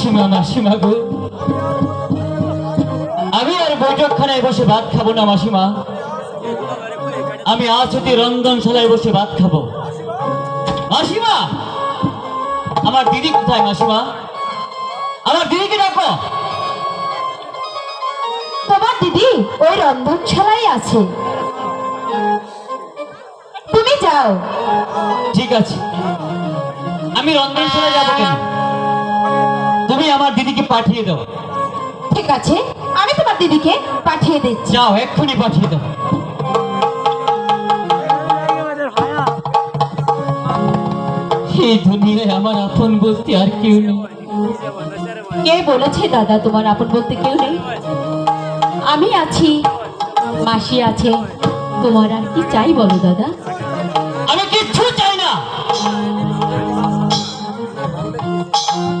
মাসিমা মাসিমা গো। আমি আর বৈঠকখানায় বসে ভাত খাব না মাসিমা। আমি আজ হতে রন্ধনশালায় বসে ভাত খাব। মাসিমা! আমার দিদি কোথায় মাসিমা? আমার দিদিকে ডাকো। তোমার দিদি ওই রন্ধনশালায় আছে। তুমি যাও। ঠিক আছে। আমি রন্ধনশালায় যাব কেন? তুমি আমার দিদিকে পাঠিয়ে দাও। ঠিক আছে আমি তোমার দিদিকে পাঠিয়ে দিচ্ছি। যাও এক্ষুনি পাঠিয়ে দাও। এই দুনিয়ায় আমার আপন বলতে আর কেউ নেই। কে বলেছে দাদা তোমার আপন বলতে কেউ নেই? আমি আছি মাসি আছে তোমার আর কি চাই বলো দাদা? আমি কিচ্ছু চাই না।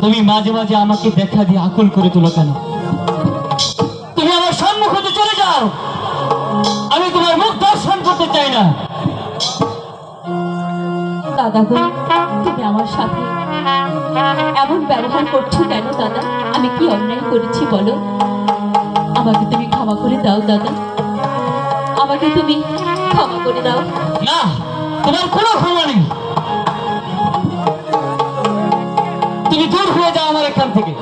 তুমি মাঝে মাঝে আমাকে দেখা দিয়ে আকুল করে তোলো কেন? তুমি আমার সম্মুখ হতে চলে যাও। আমি তোমার মুখ দর্শন করতে চাই না। দাদা গো তুমি আমার সাথে এমন ব্যবহার করছ কেন দাদা? আমি কি অন্যায় করেছি বলো? আমাকে তুমি ক্ষমা করে দাও দাদা। আমাকে তুমি ক্ষমা করে দাও। না তোমার কোনো ক্ষমা নেই। এখান থেকে।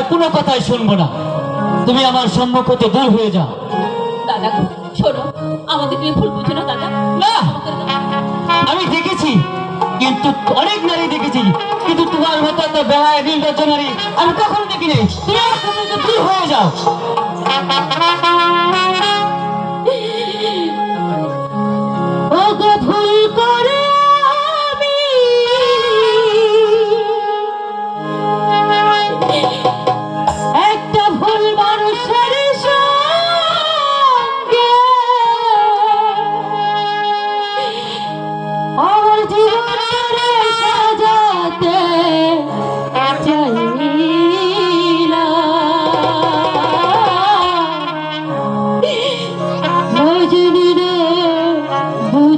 তোমার কোনো কথাই শুনব না। তুমি আমার সম্মুখ হতে দূর হয়ে যাও। দাদা শোনো আমাকে তুমি ভুল বুঝো না দাদা। না আমি দেখেছি কিন্তু অনেক নারী দেখেছি কিন্তু তোমার মতো একটা বেহায় নির্লজ্জ নারী আমি কখনো দেখিনি। তুমি আমার সম্মুখ দূর হয়ে যাও।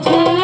বুঝা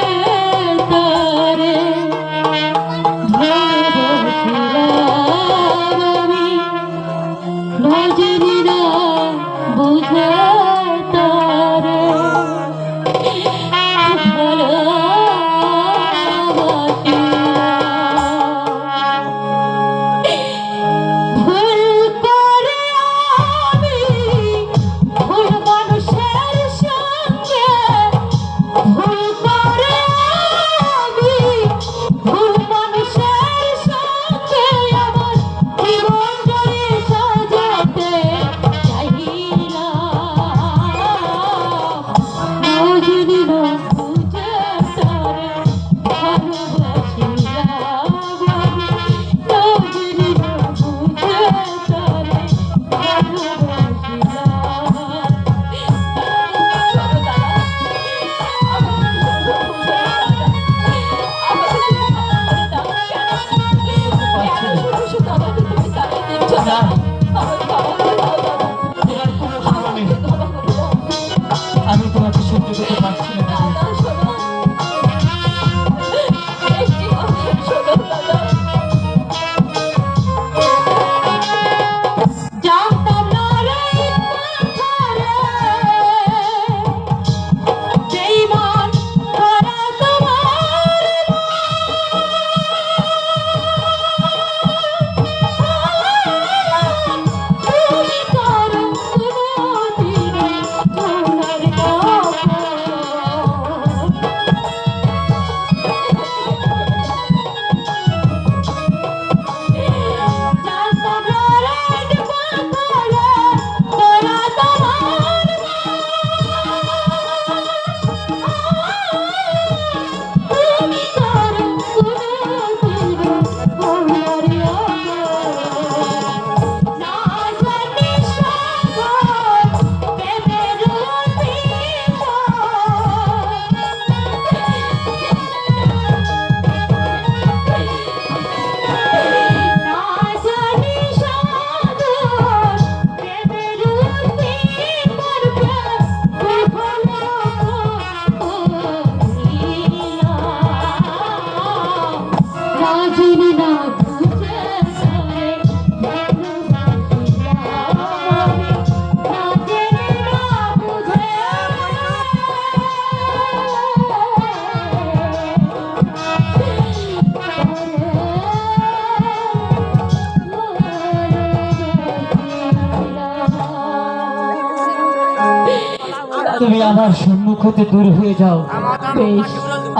তুমি আমার সম্মুখ হতে দূর হয়ে যাও।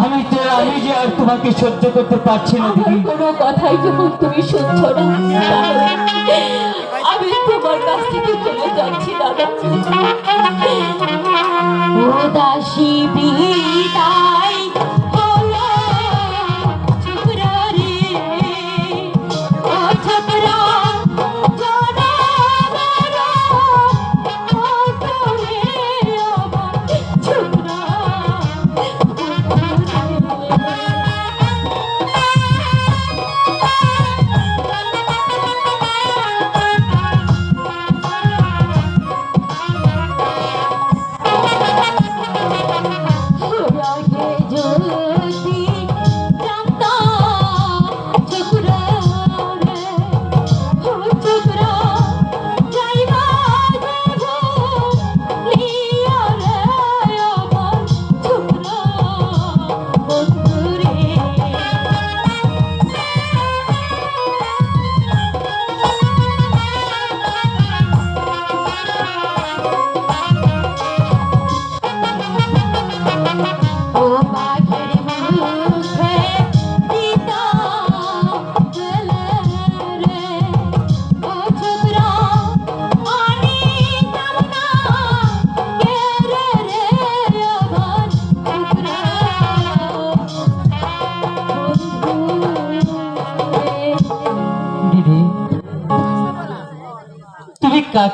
আমি তো আমি যে আর তোমাকে সহ্য করতে পারছি না দিদি। কোনো কথাই যখন তুমি সহ্য না আমি তোমার কাছ থেকে চলে যাচ্ছি দাদা। উদাসী বিদায় হলো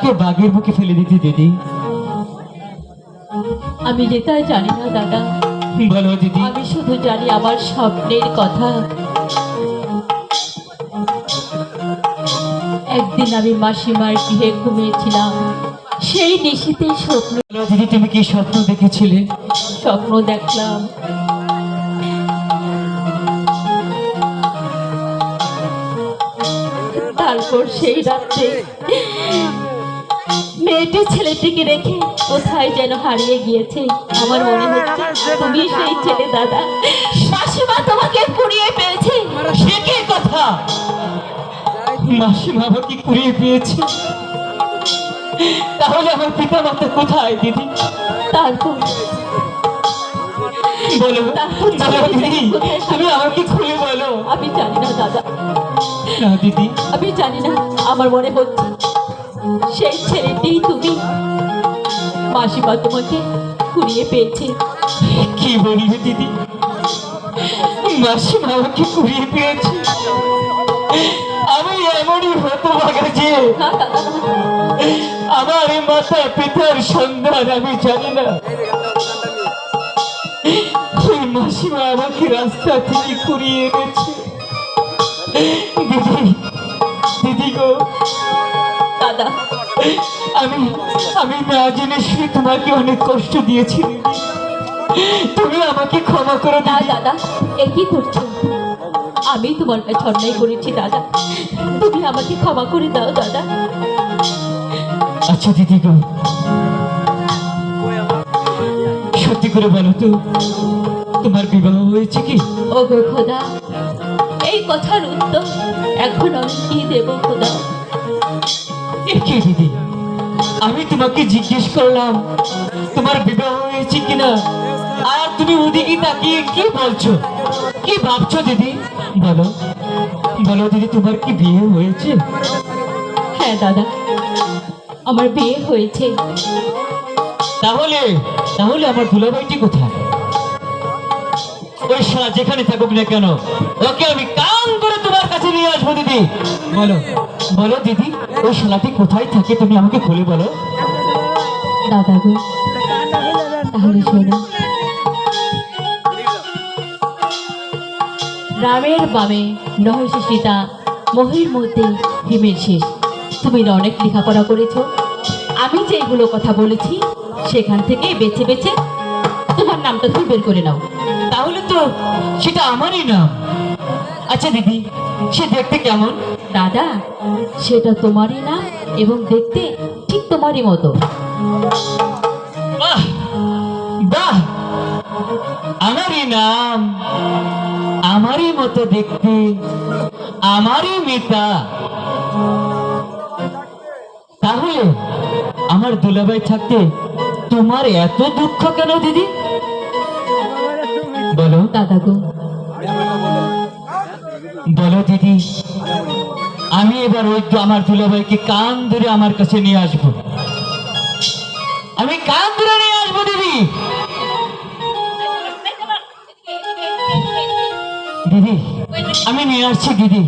তুমি কাকে বাঘের বুকে ফেলে দিতে দিদি। আমি যেটা জানি না দাদা। বলো দিদি। আমি শুধু জানি আমার স্বপ্নের কথা। একদিন আমি মাসিমার গৃহে ঘুমিয়েছিলাম। সেই নিশীতে স্বপ্ন দিদি তুমি কি স্বপ্ন দেখেছিলে? স্বপ্ন দেখলাম। তারপর সেই রাত্রে মেয়েটি ছেলেটিকে রেখে কোথায় যেন হারিয়ে গিয়েছে? আমার মনে হচ্ছে তুমি সেই ছেলে দাদা। মাসিমা তোমাকে কুড়িয়ে পেয়েছে। সে কি কথা? মাসিমা আমাকে কুড়িয়ে পেয়েছে। তাহলে আমার পিতা মাতা কোথায় দিদি? তারপর? বলো দিদি তুমি আমাকে খুলে বলো। আমি জানি না দাদা। না দিদি। আমি জানি না আমার মনে হচ্ছে। সেই ছেলেটি তুমি। মাসিমা তোমাকে কুড়িয়ে পেয়েছে। কি বলবে দিদি? মাসিমা আমাকে কুড়িয়ে পেয়েছে। আমি সন্ধান আমি আমাকে রাস্তা দিদি দিদি গো দাদা। আমি আমি না জেনে শুনে তোমাকে অনেক কষ্ট দিয়েছি। তুমি আমাকে ক্ষমা করো না দাদা এ কি করছ? আমি তোমার কাছে অন্যায় করেছি দাদা। তুমি আমাকে ক্ষমা করে দাও দাদা। আচ্ছা দিদি গো। সত্যি করে বলো তো তোমার বিবাহ হয়েছে কি? ও গো খোদা এই কথার উত্তর এখন আমি কি দেব খোদা? দিদি আমি তোমাকে জিজ্ঞেস করলাম তোমার বিবাহ হয়েছে কিনা? আর তুমি ওদিকে তাকিয়ে কি বলছো? কি ভাবছ দিদি? বলো। বলো দিদি তোমার কি বিয়ে হয়েছে? হ্যাঁ দাদা। আমার বিয়ে হয়েছে। তাহলে তাহলে আমার দুলাভাইটি কোথায়? ওই শালা যেখানে থাকুক না কেন ওকে আমি কান করে তোমার কাছে নিয়ে আসব, দিদি। বলো বলো, দিদি, ওই শালাটি কোথায় থাকে তুমি আমাকে খুলে বলো। দাদা গো, তাহলে শোনো। রামের বামে নহসে সীতা, মহির মধ্যে হিমের শেষ। তুমি অনেক লেখাপড়া করেছ। আমি যে যেগুলো কথা বলেছি, সেখান থেকে বেছে বেছে তোমার নামটা তুমি বের করে নাও। তাহলে তো সেটা আমারই নাম। আচ্ছা দিদি সে দেখতে কেমন? দাদা সেটা তোমারই নাম এবং দেখতে ঠিক তোমারই মতো। বাহ বাহ আমারই নাম আমারই মতো দেখতে আমারই মিতা। তাহলে আমার দুলাভাই থাকতে তোমার এত দুঃখ কেন দিদি? বলো। দাদা গো বলো দিদি, আমি এবার ওই তো আমার দুলাভাইকে কান ধরে আমার কাছে নিয়ে আসব। আমি কান ধরে নিয়ে আসব দিদি। দিদি, আমি নিয়ে আসছি দিদি।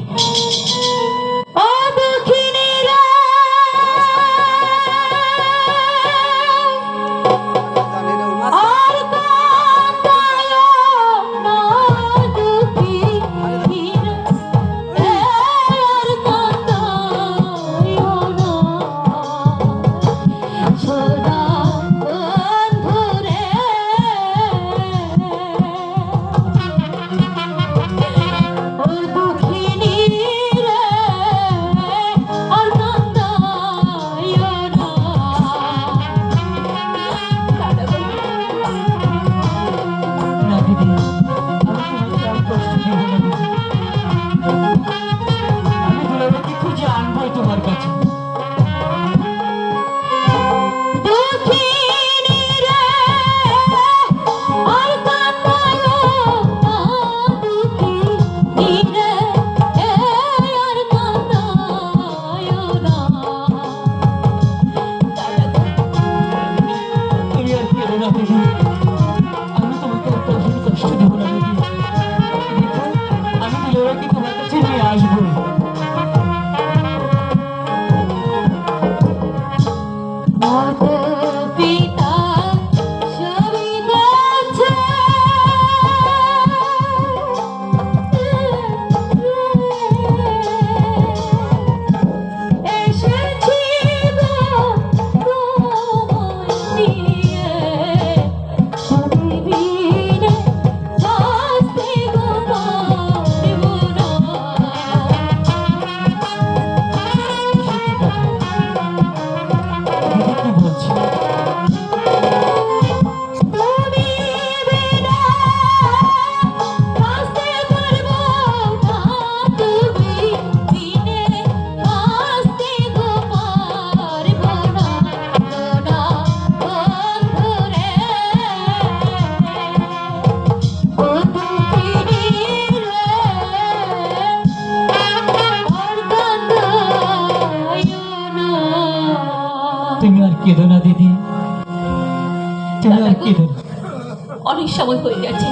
অনেক সময় হয়ে গেছে।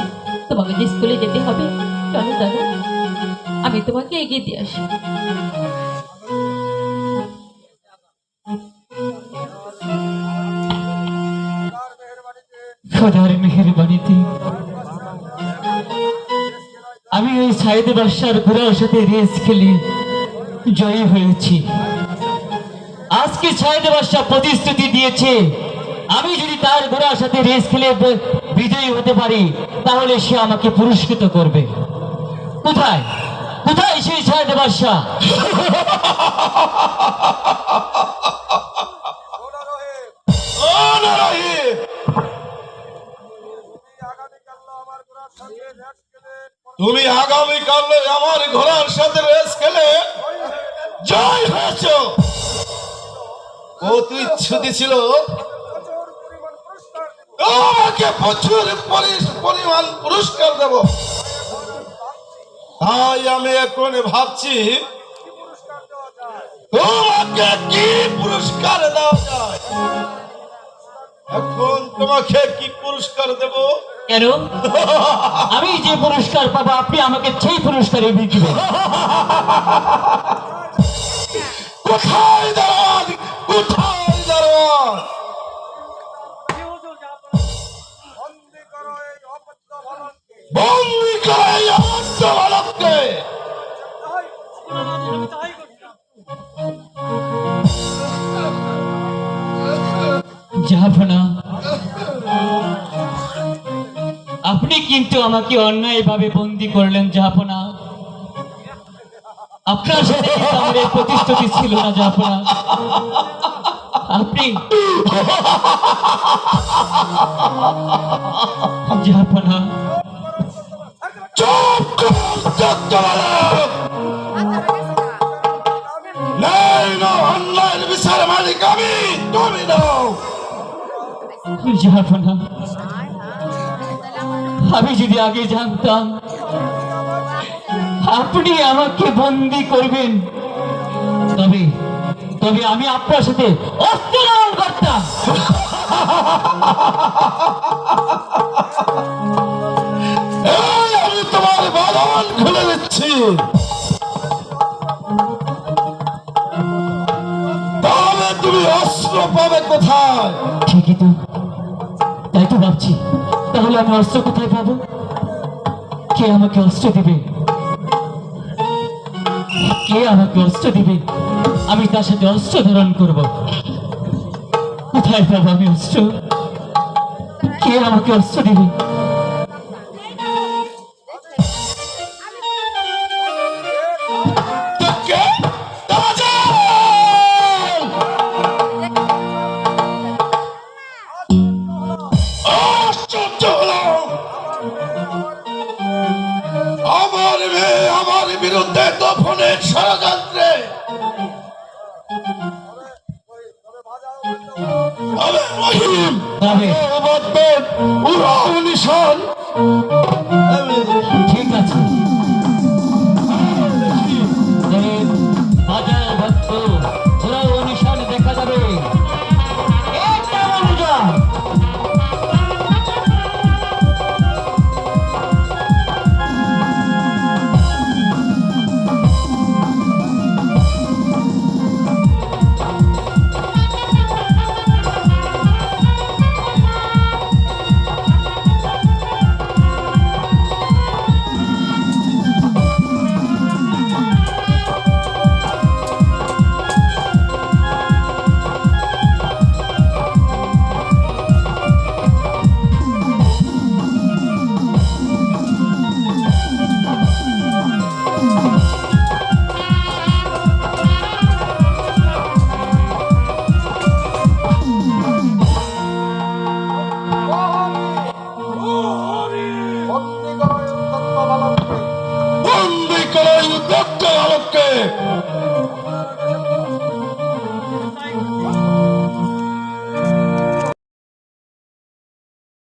তোমাকে যে স্কুলে যেতে হবে চলো দাদা আমি তোমাকে এগিয়ে দিয়ে আসি। খোদার মেহেরবানিতে আমি ওই সাইদ বাদশার ঘোড়ার সাথে রেস খেলে জয়ী হয়েছি। আজকে সাইদ বাদশাহ প্রতিশ্রুতি দিয়েছে আমি যদি তার ঘোড়ার সাথে রেস খেলে বিজয়ী হতে পারি, তাহলে সে আমাকে পুরস্কৃত করবে। কোথায়? কোথায় সেই সাইদ বাদশাহ? তুমি আগামীকাল আমার ঘোড়ার সাথে রেস খেলে জয় হয়েছ। ও তুই ইচ্ছুতি ছিল। তোমাকে প্রচুর পরিমাণ পুরস্কার দেব। তাই আমি এখন ভাবছি তোমাকে কি পুরস্কার দেওয়া যায়? এখন তোমাকে কি পুরস্কার দেব? কেন? আমি যে পুরস্কার পাবো আপনি আমাকে সেই পুরস্কারে কোথায় দাঁড়ান কোথায় দাঁড়ান বন্দি করে এই অবদ্ধ বালককে আপনি কিন্তু আমাকে অন্যায়ভাবে বন্দি করলেন জাহাপনা আপনার সাথে এই প্রতিশ্রুতি ছিল না জাহাপনা আপনি জাহাপনা যাব না। আমি যদি আগে জানতাম, আপনি আমাকে বন্দি করবেন। তবে তবে আমি আপনার সাথে অস্ত্র করতাম। আমি তোমার বাদন খুলে দিচ্ছি। তাহলে তুমি অস্ত্র পাবে কোথায়? তো ভাবছি। তাহলে আমি অস্ত্র কোথায় পাবো? কে আমাকে অস্ত্র দিবে? কে আমাকে অস্ত্র দিবে? আমি তার সাথে অস্ত্র ধারণ করব। কোথায় পাবো আমি অস্ত্র? কে আমাকে অস্ত্র দিবে?